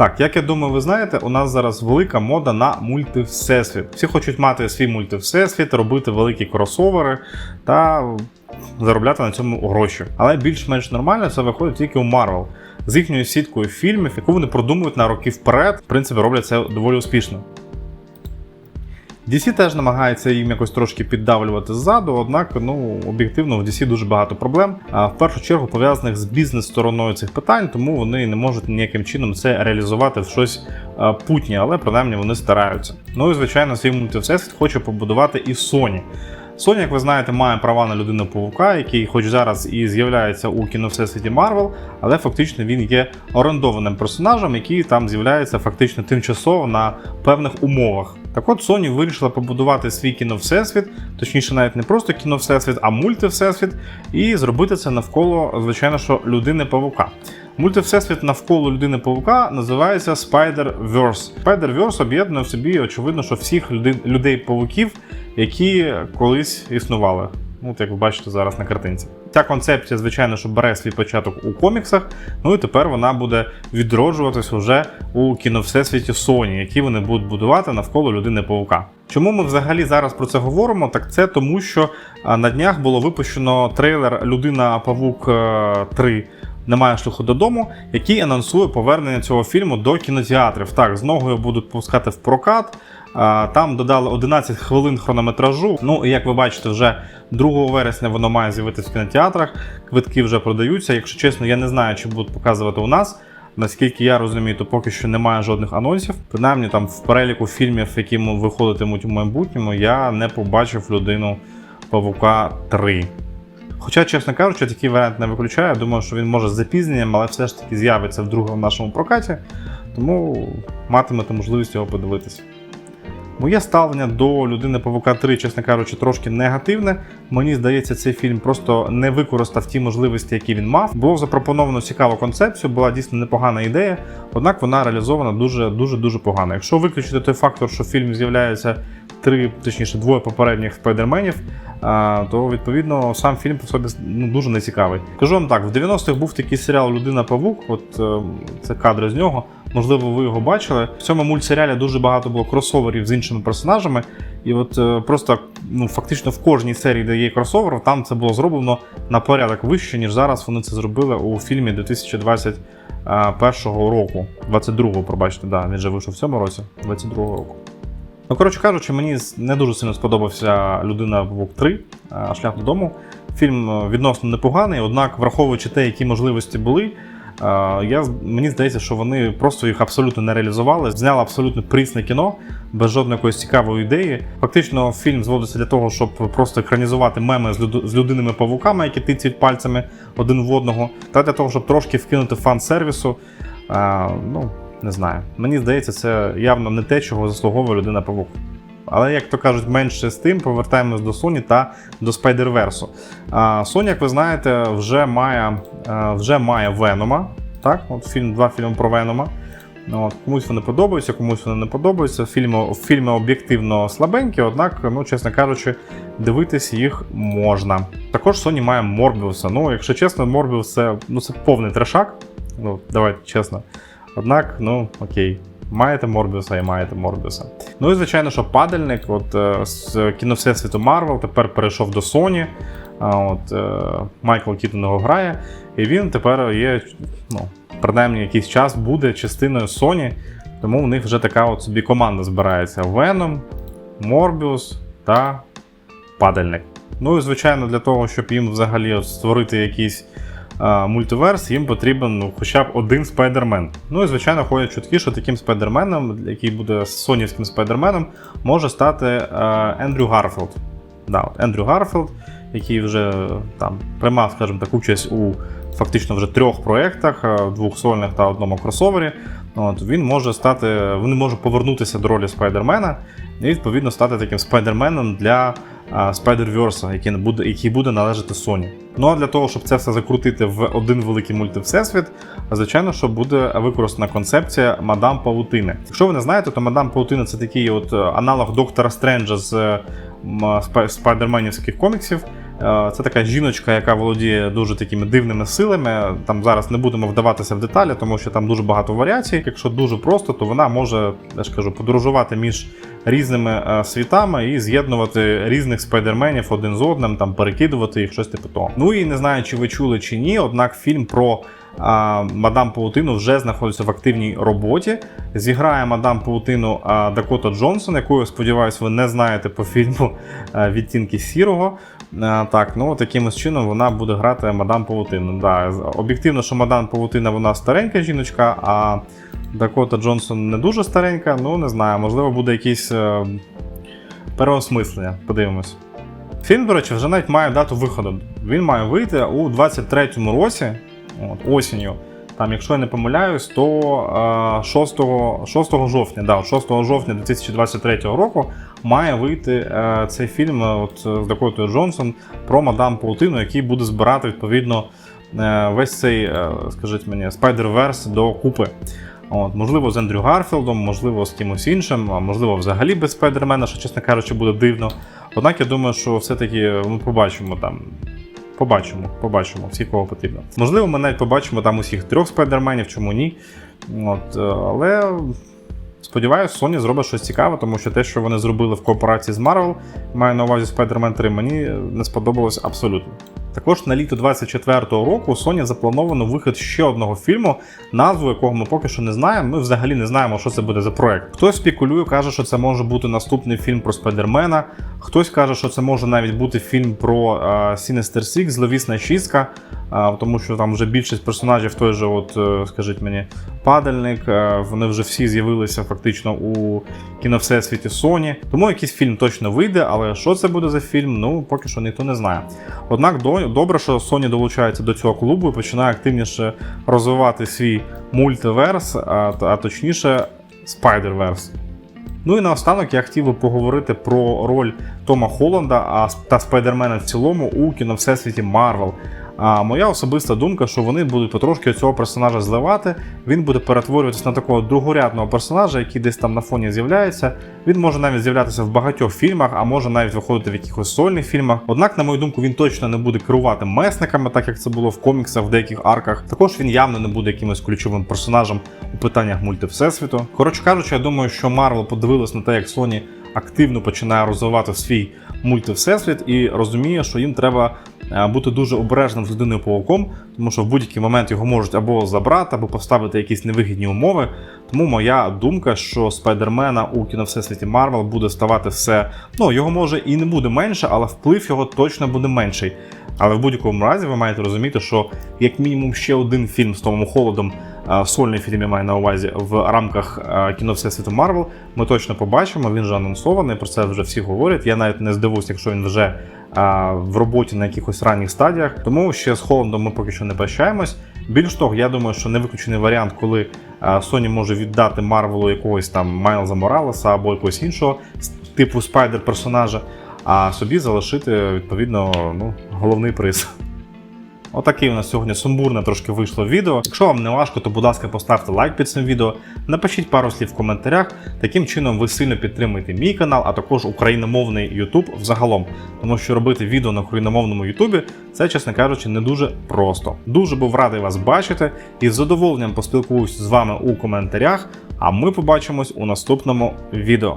Так, як я думаю, ви знаєте, у нас зараз велика мода на мультивсесвіт. Всі хочуть мати свій мультивсесвіт, робити великі кросовери та заробляти на цьому гроші. Але більш-менш нормально це виходить тільки у Марвел З їхньою сіткою фільмів, яку вони продумують на роки вперед, в принципі, роблять це доволі успішно. DC теж намагається їм якось трошки піддавлювати ззаду, однак ну об'єктивно в DC дуже багато проблем, а в першу чергу пов'язаних з бізнес-стороною цих питань, тому вони не можуть ніяким чином це реалізувати в щось путнє, але принаймні вони стараються. Ну і звичайно, свій мультивсесвіт хоче побудувати і Sony. Sony, як ви знаєте, має права на людину павука, який, хоч зараз і з'являється у кіновсесвіті Marvel, але фактично він є орендованим персонажем, який там з'являється фактично тимчасово на певних умовах. Так от Sony вирішила побудувати свій кіновсесвіт, точніше, навіть не просто кіновсесвіт, а мультивсесвіт, і зробити це навколо, звичайно, що людини павука. Мультивсесвіт навколо людини павука називається Spider-Verse. Spider-Verse об'єднує в собі, очевидно, що всіх людей-павуків, які колись існували. Ну, як ви бачите зараз на картинці. Ця концепція, звичайно, що бере свій початок у коміксах, ну і тепер вона буде відроджуватись уже у кіновсесвіті Sony, які вони будуть будувати навколо людини павука. Чому ми взагалі зараз про це говоримо? Так це тому, що на днях було випущено трейлер Людина Павук е, 3 немає шляху додому, який анонсує повернення цього фільму до кінотеатрів. Так, знову його будуть пускати в прокат. Там додали 11 хвилин хронометражу. Ну і як ви бачите, вже 2 вересня воно має з'явитися в кінотеатрах. Квитки вже продаються. Якщо чесно, я не знаю, чи будуть показувати у нас. Наскільки я розумію, то поки що немає жодних анонсів. Принаймні, там в переліку фільмів, які виходитимуть у майбутньому, я не побачив людину Павука 3. Хоча, чесно кажучи, такий варіант не виключаю. Думаю, що він може з запізненням, але все ж таки з'явиться вдруге в нашому прокаті, тому матимете можливість його подивитися. Моє ставлення до людини Павука 3, чесно кажучи, трошки негативне. Мені здається, цей фільм просто не використав ті можливості, які він мав. Було запропоновано цікаву концепцію, була дійсно непогана ідея, однак вона реалізована дуже дуже дуже погано. Якщо виключити той фактор, що в фільмі з'являється три, точніше, двоє попередніх спайдерменів, то відповідно сам фільм по собі ну, дуже нецікавий. Кажу вам так: в 90-х був такий серіал Людина Павук, от е, це кадри з нього. Можливо, ви його бачили. В цьому мультсеріалі дуже багато було кросоверів з іншими персонажами, і от е, просто ну фактично в кожній серії, де є кросовер, там це було зроблено на порядок вище, ніж зараз вони це зробили у фільмі 2021 року. 22-го, пробачте, да, він же вийшов в цьому році, 22-го року. Ну, коротше кажучи, мені не дуже сильно сподобався Людина Вовк 3 а, шлях додому. Фільм е, відносно непоганий, однак, враховуючи те, які можливості були, я, мені здається, що вони просто їх абсолютно не реалізували. Зняли абсолютно прісне кіно, без жодної якоїсь цікавої ідеї. Фактично, фільм зводиться для того, щоб просто екранізувати меми з, люд... з людиними павуками, які тицяють пальцями один в одного, та для того, щоб трошки вкинути фан-сервісу. Ну, не знаю. Мені здається, це явно не те, чого заслуговує людина павук. Але, як то кажуть, менше з тим, повертаємось до Sony та до Spider-Verse. Sony, як ви знаєте, вже має вже має Венома. Так? От фільм, Два фільми про Венома. От, Комусь вони подобаються, комусь вони не подобаються. Фільми, фільми об'єктивно слабенькі, однак, ну, чесно кажучи, дивитись їх можна. Також Sony має Морбіуса. Ну, якщо чесно, Морбіус це, ну, це повний трешак. Ну, давайте чесно. Однак, ну окей, маєте Морбіуса і маєте Морбіуса. Ну і звичайно, що падальник от, е, з кіно Всесвіту Марвел тепер перейшов до Sony. От, е, Майкл Кітон його грає, і він тепер є, ну, принаймні якийсь час буде частиною Sony, тому в них вже така от собі команда збирається: Venom, Morbius та Падальник. Ну і звичайно, для того, щоб їм взагалі створити якийсь а, мультиверс, їм потрібен ну, хоча б один спайдермен. Ну і звичайно, ходять чутки, що таким спайдерменом, який буде сонівським спайдерменом, може стати а, Ендрю Гарфілд. Да, Ендрю Гарфілд, який вже там приймав, скажімо так, участь у фактично вже трьох проєктах, двох сольних та одному кросовері. От, Він може стати, він може повернутися до ролі спайдермена і відповідно стати таким спайдерменом для Spider-Verse, який буде, який буде належати Sony. Ну а для того, щоб це все закрутити в один великий мультивсесвіт, звичайно, що буде використана концепція Мадам Паутини. Якщо ви не знаєте, то Мадам Паутина це такий от аналог Доктора Стренджа з спайдерменівських коміксів. Е, Це така жіночка, яка володіє дуже такими дивними силами. Там зараз не будемо вдаватися в деталі, тому що там дуже багато варіацій. Якщо дуже просто, то вона може, я ж кажу, подорожувати між різними е, світами і з'єднувати різних спайдерменів один з одним, там перекидувати їх щось типу того. Ну і не знаю, чи ви чули чи ні, однак фільм про. Мадам Паутину вже знаходиться в активній роботі. Зіграє мадам Паутину Дакота Джонсон, яку я сподіваюся, ви не знаєте по фільму а, Відтінки сірого. А, Так, ну таким чином вона буде грати мадам Паутину. Да, об'єктивно, що мадам Паутина вона старенька жіночка, а Дакота Джонсон не дуже старенька. Ну не знаю, можливо, буде якийсь е, переосмислення. Подивимось. Фільм, до речі, вже навіть має дату виходу. Він має вийти у 23-му році, от, осінню. Там, якщо я не помиляюсь, то е, 6, 6 жовтня, да, 6 жовтня 2023 року має вийти е, цей фільм е, от, з Дакотою Джонсон про мадам Паутину, який буде збирати відповідно весь цей, скажіть мені, Spider-Verse до купи. От, можливо, з Ендрю Гарфілдом, можливо, з кимось іншим, а можливо, взагалі без Спайдермена, що, чесно кажучи, буде дивно. Однак я думаю, що все-таки ми побачимо там. Побачимо, побачимо, всі кого потрібно. Можливо, ми навіть побачимо там усіх трьох спайдерменів, чому ні. От, е, але сподіваюся, Sony зробить щось цікаве, тому що те, що вони зробили в кооперації з Marvel, маю на увазі Spider-Man 3, мені не сподобалось абсолютно. Також на літо 24-го року Sony заплановано вихід ще одного фільму, назву якого ми поки що не знаємо. Ми взагалі не знаємо, що це буде за проект. Хтось спекулює, каже, що це може бути наступний фільм про Спайдермена. Хтось каже, що це може навіть бути фільм про е, Sinister Six, зловісна шістка, тому що там вже більшість персонажів, той же, от, е, скажіть мені, падальник, е, вони вже всі з'явилися фактично у кіновсесвіті Sony. Тому якийсь фільм точно вийде, але що це буде за фільм, ну поки що ніхто не знає. Однак добре, що Sony долучається до цього клубу і починає активніше розвивати свій мультиверс, а, а точніше Spider-Verse. Ну і наостанок я хотів би поговорити про роль Тома Холланда та Спайдермена в цілому у кіновсесвіті Марвел. А моя особиста думка, що вони будуть потрошки цього персонажа зливати. Він буде перетворюватися на такого другорядного персонажа, який десь там на фоні з'являється. Він може навіть з'являтися в багатьох фільмах, а може навіть виходити в якихось сольних фільмах. Однак, на мою думку, він точно не буде керувати месниками, так як це було в коміксах в деяких арках. Також він явно не буде якимось ключовим персонажем у питаннях мультивсесвіту. Коротше кажучи, я думаю, що Марвел подивилась на те, як Sony активно починає розвивати свій мультивсесвіт і розуміє, що їм треба бути дуже обережним з людиною пауком, тому що в будь-який момент його можуть або забрати, або поставити якісь невигідні умови. Тому моя думка, що спайдермена у кіновсесвіті Марвел буде ставати все. Ну його може і не буде менше, але вплив його точно буде менший. Але в будь-якому разі ви маєте розуміти, що як мінімум ще один фільм з Томом Холодом, е, сольний фільм я маю на увазі в рамках е, кіно Всесвіту Марвел, ми точно побачимо. Він вже анонсований, про це вже всі говорять. Я навіть не здивуюсь, якщо він вже е, в роботі на якихось ранніх стадіях. Тому ще з Холодом ми поки що не прощаємось. Більш того, я думаю, що не виключений варіант, коли е, Sony може віддати Марвелу якогось там Майлза Моралеса або якогось іншого типу спайдер персонажа, а собі залишити відповідно ну, головний приз. Отакий у нас сьогодні сумбурне трошки вийшло відео. Якщо вам не важко, то будь ласка, поставте лайк під цим відео, напишіть пару слів в коментарях. Таким чином ви сильно підтримуєте мій канал, а також україномовний YouTube взагалом. Тому що робити відео на україномовному YouTube це, чесно кажучи, не дуже просто. Дуже був радий вас бачити і з задоволенням поспілкуюсь з вами у коментарях. А ми побачимось у наступному відео.